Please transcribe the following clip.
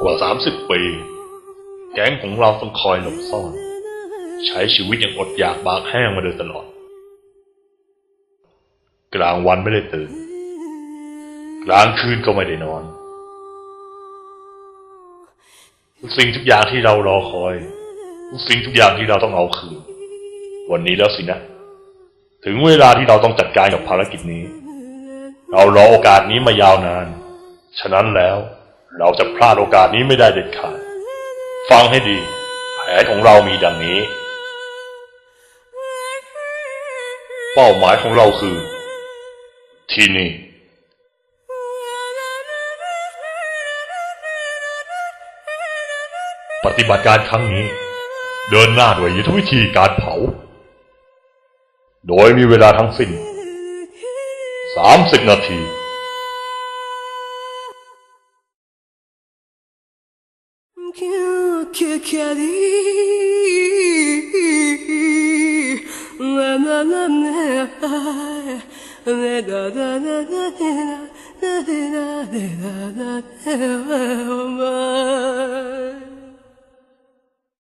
กว่าสามสิบปี แก๊งของเราต้องคอยหลบซ่อน ใช้ชีวิตอย่างอดอยากบากแห้งมาโดยตลอด กลางวันไม่ได้ตื่น กลางคืนก็ไม่ได้นอน ทุกสิ่งทุกอย่างที่เรารอคอย ทุกสิ่งทุกอย่างที่เราต้องเอาคืน วันนี้แล้วสินะ ถึงเวลาที่เราต้องจัดการกับภารกิจนี้ เรารอโอกาสนี้มายาวนาน ฉะนั้นแล้วเราจะพลาดโอกาสนี้ไม่ได้เด็ดขาด ฟังให้ดี แผนของเรามีดังนี้ เป้าหมายของเราคือ ที่นี่ ปฏิบัติการครั้งนี้ เดินหน้าด้วยยุทธวิธีการเผา โดยมีเวลาทั้งสิ้น 30 นาที Bye.